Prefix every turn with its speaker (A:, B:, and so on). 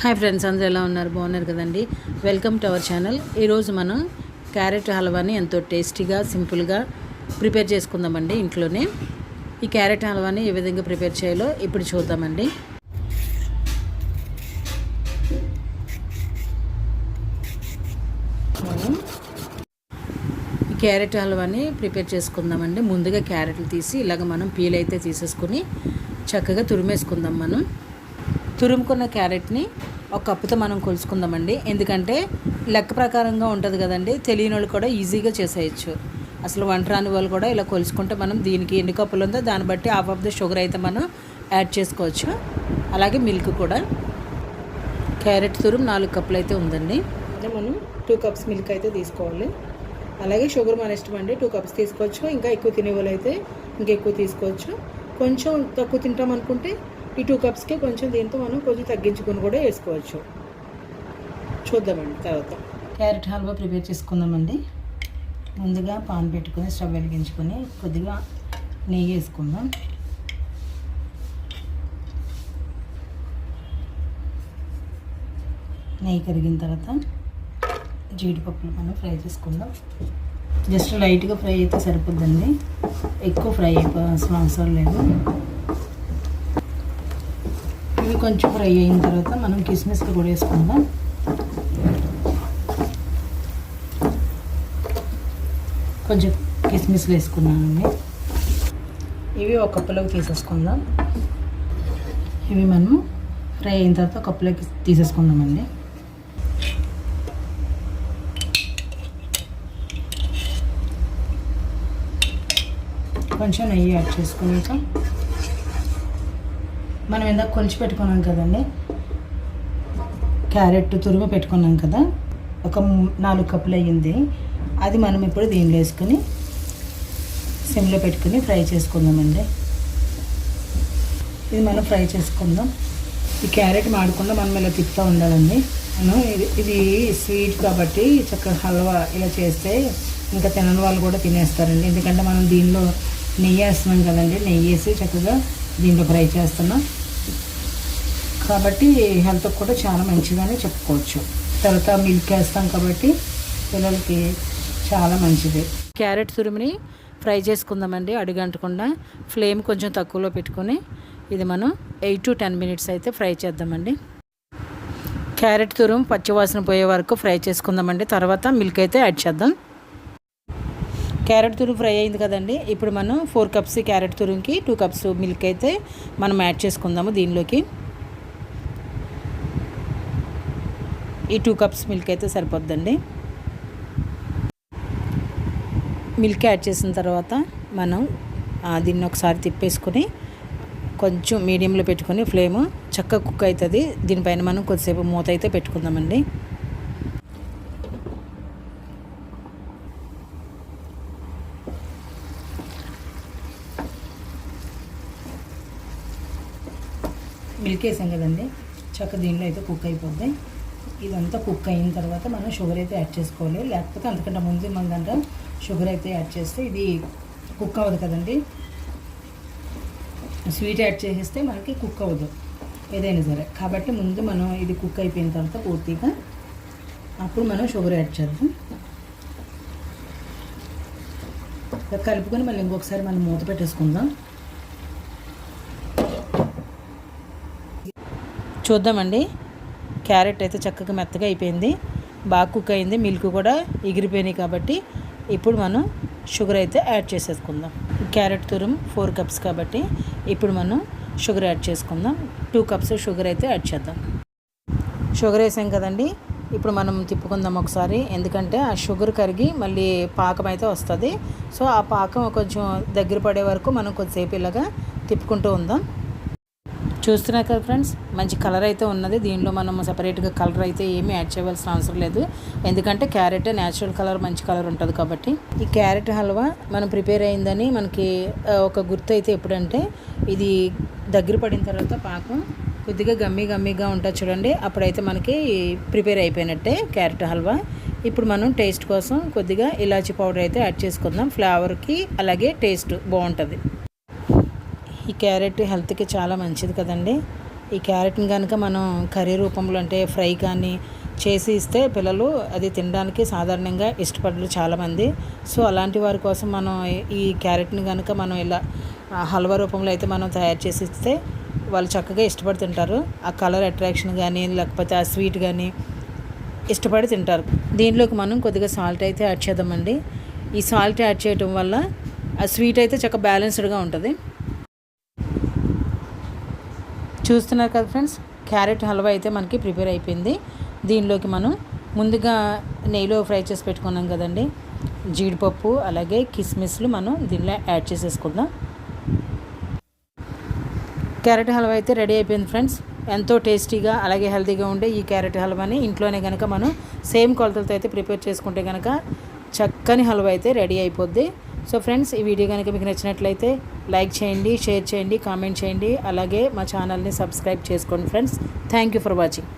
A: Hi friends అందరూ ఎలా ఉన్నారు? బాగున్నారు కదండి. వెల్కమ్ టు అవర్ ఛానల్ ఈరోజు మనం క్యారెట్ హల్వాని ఎంతో టేస్టీగా సింపుల్గా ప్రిపేర్ చేసుకుందామండి ఇంట్లోనే. ఈ క్యారెట్ హల్వాని ఏ విధంగా ప్రిపేర్ చేయాలో ఇప్పుడు చూద్దామండి. మనం ఈ క్యారెట్ హల్వాని ప్రిపేర్ చేసుకుందామండి. ముందుగా క్యారెట్లు తీసి ఇలాగ మనం పీల్ అయితే తీసేసుకుని చక్కగా తురిమేసుకుందాం మనం. తురుముకున్న క్యారెట్ని ఒక కప్పుతో మనం కొలుసుకుందామండి. ఎందుకంటే లెక్క ప్రకారంగా ఉంటుంది కదండి. తెలియని వాళ్ళు కూడా ఈజీగా చేసేయచ్చు. అసలు వంట రాని వాళ్ళు కూడా ఇలా కొలుసుకుంటే మనం దీనికి ఎన్ని కప్పులు ఉందో దాన్ని బట్టి హాఫ్ ఆఫ్ ద షుగర్ అయితే మనం యాడ్ చేసుకోవచ్చు. అలాగే మిల్క్ కూడా. క్యారెట్ తురుము నాలుగు కప్పులు అయితే ఉందండి. అదే మనం టూ కప్స్ మిల్క్ అయితే తీసుకోవాలి. అలాగే షుగర్ మన ఇష్టం అండి. టూ కప్స్ తీసుకోవచ్చు. ఇంకా ఎక్కువ తినే వాళ్ళు అయితే ఇంకా ఎక్కువ తీసుకోవచ్చు. కొంచెం తక్కువ తింటాం అనుకుంటే ఈ టూ కప్స్కి కొంచెం దీంతో మనం కొంచెం తగ్గించుకొని కూడా వేసుకోవచ్చు. చూద్దామండి తర్వాత. క్యారెట్ హల్వా ప్రిపేర్ చేసుకుందామండి. ముందుగా పాన్ పెట్టుకొని స్టవ్ వెలిగించుకొని కొద్దిగా నెయ్యి వేసుకుందాం. నెయ్యి కరిగిన తర్వాత జీడిపప్పులు మనం ఫ్రై చేసుకుందాం. జస్ట్ లైట్గా ఫ్రై అయితే సరిపోద్దండి. ఎక్కువ ఫ్రై అయిపోవాల్సిన అవసరం లేదు. ఇవి కొంచెం ఫ్రై అయిన తర్వాత మనం కిస్మిస్ కూడా వేసుకుందాం. కొంచెం కిస్మిస్లు వేసుకున్నానండి. ఇవి ఒక కప్పులోకి తీసేసుకుందాం. ఇవి మనం ఫ్రై అయిన తర్వాత కప్పులోకి తీసేసుకుందామండి. కొంచెం నెయ్యి యాడ్ చేసుకున్నాక మనం ఇందాక కొలిచి పెట్టుకున్నాం కదండి. క్యారెట్ తురుగు పెట్టుకున్నాం కదా. ఒక నాలుగు కప్పులు అయ్యింది. అది మనం ఇప్పుడు దీనిలో వేసుకొని సిమ్లో పెట్టుకుని ఫ్రై చేసుకుందామండి. ఇది మనం ఫ్రై చేసుకుందాం. ఈ క్యారెట్ మాడకుండా మనం ఇలా తిప్పుతూ ఉండాలండి. మనం ఇది ఇది స్వీట్ కాబట్టి చక్కగా హల్వా ఇలా చేస్తే ఇంకా తినని వాళ్ళు కూడా తినేస్తారండి. ఎందుకంటే మనం దీనిలో నెయ్యి వేస్తున్నాం కదండి. నెయ్యి వేసి చక్కగా దీంట్లో ఫ్రై చేస్తున్నాం. కాబట్టి హెల్త్కి కూడా చాలా మంచిదని చెప్పుకోవచ్చు. తర్వాత మిల్క్ వేస్తాం కాబట్టి పిల్లలకి చాలా మంచిది. క్యారెట్ తురుముని ఫ్రై చేసుకుందామండి అడుగంటకుండా. ఫ్లేమ్ కొంచెం తక్కువలో పెట్టుకొని ఇది మనం ఎయిట్ టు టెన్ మినిట్స్ అయితే ఫ్రై చేద్దామండి. క్యారెట్ తురుము పచ్చివాసన పోయే వరకు ఫ్రై చేసుకుందామండి. తర్వాత మిల్క్ అయితే యాడ్ చేద్దాం. క్యారెట్ తురుము ఫ్రై అయింది కదండి. ఇప్పుడు మనం ఫోర్ కప్స్ క్యారెట్ తురుముకి టూ కప్స్ మిల్క్ అయితే మనం యాడ్ చేసుకుందాము దీనిలోకి. ఈ టూ కప్స్ మిల్క్ అయితే సరిపోద్దండి. మిల్క్ యాడ్ చేసిన తర్వాత మనం దీన్ని ఒకసారి తిప్పేసుకొని కొంచెం మీడియంలో పెట్టుకొని ఫ్లేమ్ చక్కగా కుక్ అవుతుంది దీనిపైన మనం కొద్దిసేపు మూత అయితే పెట్టుకుందామండి. మిల్క్ వేసాం కదండి. చక్క దీనిలో అయితే కుక్ అయిపోద్ది. ఇదంతా కుక్ అయిన తర్వాత మనం షుగర్ అయితే యాడ్ చేసుకోవాలి. లేకపోతే అంతకంటే ముందు మన దాంట్లో షుగర్ అయితే యాడ్ చేస్తే ఇది కుక్ అవ్వదు కదండి. స్వీట్ యాడ్ చేసేస్తే మనకి కుక్ అవ్వదు ఏదైనా సరే. కాబట్టి ముందు మనం ఇది కుక్ అయిపోయిన తర్వాత పూర్తిగా అప్పుడు మనం షుగర్ యాడ్ చేద్దాం. కలుపుకొని మళ్ళీ ఇంకొకసారి మనం మూత పెట్టేసుకుందాం. చూద్దామండి. క్యారెట్ అయితే చక్కగా మెత్తగా అయిపోయింది. బాగా కుక్ అయింది. మిల్క్ కూడా ఎగిరిపోయినాయి కాబట్టి ఇప్పుడు మనం షుగర్ అయితే యాడ్ చేసేసుకుందాం. క్యారెట్ తురం ఫోర్ కప్స్ కాబట్టి ఇప్పుడు మనం షుగర్ యాడ్ చేసుకుందాం. టూ కప్స్ షుగర్ అయితే యాడ్ చేద్దాం. షుగర్ వేసాం కదండి. ఇప్పుడు మనం తిప్పుకుందాం ఒకసారి. ఎందుకంటే ఆ షుగర్ కరిగి మళ్ళీ పాకం అయితే వస్తుంది. సో ఆ పాకం కొంచెం దగ్గర పడే వరకు మనం కొద్దిసేపు ఇలాగా తిప్పుకుంటూ ఉందాం. చూస్తున్నారు కదా ఫ్రెండ్స్ మంచి కలర్ అయితే ఉన్నది. దీనిలో మనం సపరేట్గా కలర్ అయితే ఏమీ యాడ్ చేయవలసిన అవసరం లేదు. ఎందుకంటే క్యారెట్ న్యాచురల్ కలర్ మంచి కలర్ ఉంటుంది కాబట్టి. ఈ క్యారెట్ హల్వా మనం ప్రిపేర్ అయిందని మనకి ఒక గుర్తు అయితే ఎప్పుడంటే ఇది దగ్గర పడిన తర్వాత పాకం కొద్దిగా గమ్మీ గమ్మీగా ఉంటుంది చూడండి. అప్పుడైతే మనకి ప్రిపేర్ అయిపోయినట్టే క్యారెట్ హల్వా. ఇప్పుడు మనం టేస్ట్ కోసం కొద్దిగా ఇలాచీ పౌడర్ అయితే యాడ్ చేసుకుందాం. ఫ్లేవర్కి అలాగే టేస్ట్ బాగుంటుంది. ఈ క్యారెట్ హెల్త్కి చాలా మంచిది కదండి. ఈ క్యారెట్ని కనుక మనం కర్రీ రూపంలో అంటే ఫ్రై కానీ చేసి ఇస్తే పిల్లలు అది తినడానికి సాధారణంగా ఇష్టపడరు చాలామంది సో అలాంటి వారి కోసం మనం ఈ క్యారెట్ని కనుక మనం ఇలా హల్వా రూపంలో అయితే మనం తయారు చేసి ఇస్తే వాళ్ళు చక్కగా ఇష్టపడి తింటారు. ఆ కలర్ అట్రాక్షన్ కానీ లేకపోతే ఆ స్వీట్ కానీ ఇష్టపడి తింటారు. దీనిలోకి మనం కొద్దిగా సాల్ట్ అయితే యాడ్ చేద్దామండి. ఈ సాల్ట్ యాడ్ చేయటం వల్ల ఆ స్వీట్ అయితే చక్కగా బ్యాలెన్స్డ్గా ఉంటుంది. చూస్తున్నారు కదా ఫ్రెండ్స్ క్యారెట్ హల్వా అయితే మనకి ప్రిపేర్ అయిపోయింది. దీనిలోకి మనం ముందుగా నెయ్యిలో ఫ్రై చేసి పెట్టుకున్నాం కదండి. జీడిపప్పు అలాగే కిస్మిస్లు మనం దీనిలో యాడ్ చేసేసుకుందాం. క్యారెట్ హల్వా అయితే రెడీ అయిపోయింది ఫ్రెండ్స్. ఎంతో టేస్టీగా అలాగే హెల్తీగా ఉండే ఈ క్యారెట్ హల్వాని ఇంట్లోనే కనుక మనం సేమ్ కొలతలతో అయితే ప్రిపేర్ చేసుకుంటే కనుక చక్కని హల్వా అయితే రెడీ అయిపోద్ది. సో ఫ్రెండ్స్ ఈ వీడియో కనుక మీకు నచ్చినట్లయితే లైక్ చేయండి షేర్ చేయండి కామెంట్ చేయండి. అలాగే మా ఛానల్ని సబ్స్క్రైబ్ చేసుకోండి friends. Thank you for watching.